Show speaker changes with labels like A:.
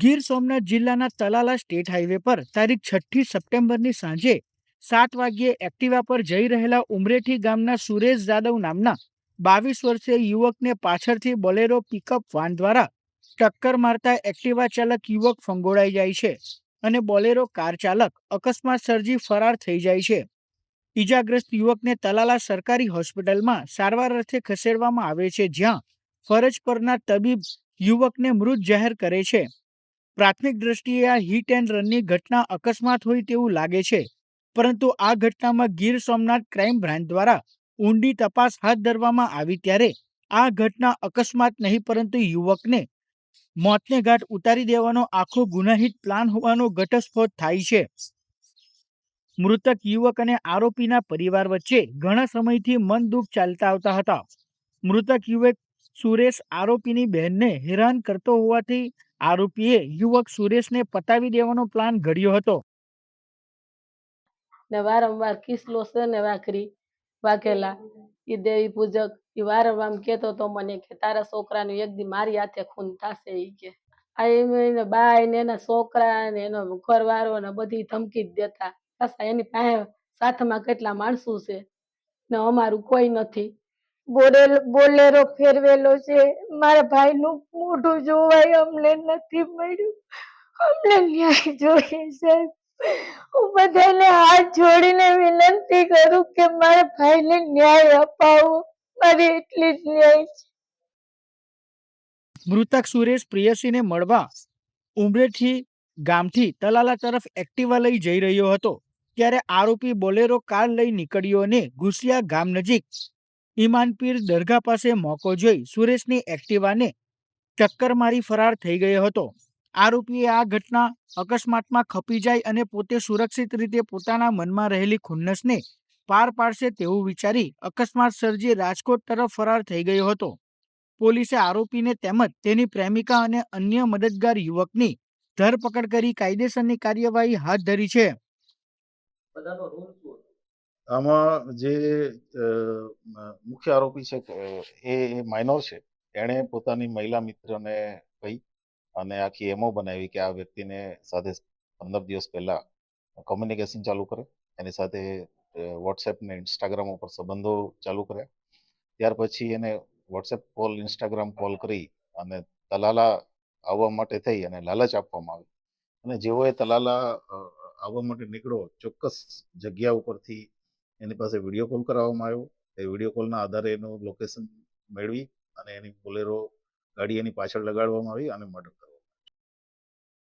A: ગીર સોમનાથ જિલ્લાના Talala state highway પર તારીખ છઠ્ઠી સપ્ટેમ્બરની સાંજે સાત વાગ્યે એક્ટિવા પર જઈ રહેલા ઉમરેઠી ગામના સુરેશ જાદવ નામના બાવીસ વર્ષીય યુવકને પાછળથી બોલેરો પિકઅપ વાન દ્વારા ટક્કર મારતા એક્ટિવા ચાલક યુવક ફંગોળાઈ જાય છે અને બોલેરો કાર ચાલક અકસ્માત સર્જી ફરાર થઈ જાય છે. ઈજાગ્રસ્ત યુવકને તલાલા સરકારી હોસ્પિટલમાં સારવાર અર્થે ખસેડવામાં આવે છે જ્યાં ફરજ પરના તબીબ યુવકને મૃત જાહેર કરે છે. પ્રાથમિક દ્રષ્ટિએ આ હિટ એન્ડ રનની ઘટના અકસ્માત હોય તેવું લાગે છે. પરંતુ આ ઘટનામાં ગીર સોમનાથ ક્રાઇમ બ્રાન્ચ દ્વારા ઊંડી તપાસ હાથ ધરવામાં આવી ત્યારે આ ઘટના અકસ્માત નહીં પરંતુ યુવકને મોતને ઘાટ ઉતારી દેવાનો આખો ગુનાહિત પ્લાન હોવાનો ઘટસ્ફોટ થાય છે. મૃતક યુવક અને આરોપીના પરિવાર વચ્ચે ઘણા સમયથી મન દુઃખ ચાલતા આવતા હતા. મૃતક યુવક સુરેશ આરોપીની બહેનને હેરાન કરતો હોવાથી આરોપીએ યુવક સુરેશને પતાવી દેવાનો પ્લાન ઘડ્યો હતો.
B: ને વારંવાર કિસલો છે ને વાકરી વાઘેલા. એ દેવી પૂજક એ વારંવાર કેતો તો મને કે, તારા છોકરાનું એક દી મારી હાથે ખૂન થશે એ કે. આ એને બાય ને એના છોકરા ને એનો ઘરવાળો ને બધી ધમકી જ દેતા. એની પાસે સાથમાં કેટલા માણસો છે ને અમારું કોઈ નથી. બોલેરો ફેરવેલો છે. મારા ભાઈનું મોઢું જોવાય અમને નથી મળ્યું. અમને ન્યાય જોઈએ સાહેબ હું બધાને હાથ જોડીને વિનંતી કરું કે મારા ભાઈને ન્યાય અપાવો. મારી એટલી જ ન્યાય છે.
A: મૃતક સુરેશ પ્રિયસીને મળવા ઉમરેઠી ગામથી તલાલા તરફ એક્ટિવા લઈ જઈ રહ્યો હતો, ત્યારે આરોપી બોલેરો કાર લઈ નીકળ્યો અને ઘુસિયા ગામ નજીક ઈમાનપીર દરગાહ પાસે મોકો જોઈ સુરેશની એક્ટિવાને ટક્કર મારી ફરાર થઈ ગયો હતો. આરોપીએ આ ઘટના અકસ્માતમાં ખપી જાય અને પોતે સુરક્ષિત રીતે પોતાના મનમાં રહેલી ખુન્નસને પાર પાડશે તેવું વિચારી અકસ્માત સર્જી રાજકોટ તરફ ફરાર થઈ ગયો હતો. પોલીસે આરોપીને તેમજ તેની પ્રેમિકા અને અન્ય મદદગાર યુવકની ધરપકડ કરી કાયદેસરની કાર્યવાહી હાથ ધરી છે.
C: આમાં જે મુખ્ય આરોપી છે એ માઇનોર છે. એણે પોતાની મહિલા મિત્રને કહી અને આખી એમઓ બનાવી કે આ વ્યક્તિને સાથે પંદર દિવસ પહેલા કોમ્યુનિકેશન ચાલુ કરે. એની સાથે વોટ્સએપ ને ઇન્સ્ટાગ્રામ ઉપર સંબંધો ચાલુ કર્યા. ત્યાર પછી એને વોટ્સએપ કોલ ઇન્સ્ટાગ્રામ કોલ કરી અને તલાલા આવવા માટે થઈ અને લાલચ આપવામાં આવી. અને જેઓએ તલાલા આવવા માટે નીકળો ચોક્કસ જગ્યા ઉપરથી એની પાસે વીડિયો કોલ કરાવવામાં આવ્યો. એ વીડિયો કોલના આધારે એનું લોકેશન મેળવી અને એની બોલેરો ગાડી એની પાછળ લગાડવામાં આવી અને મર્ડર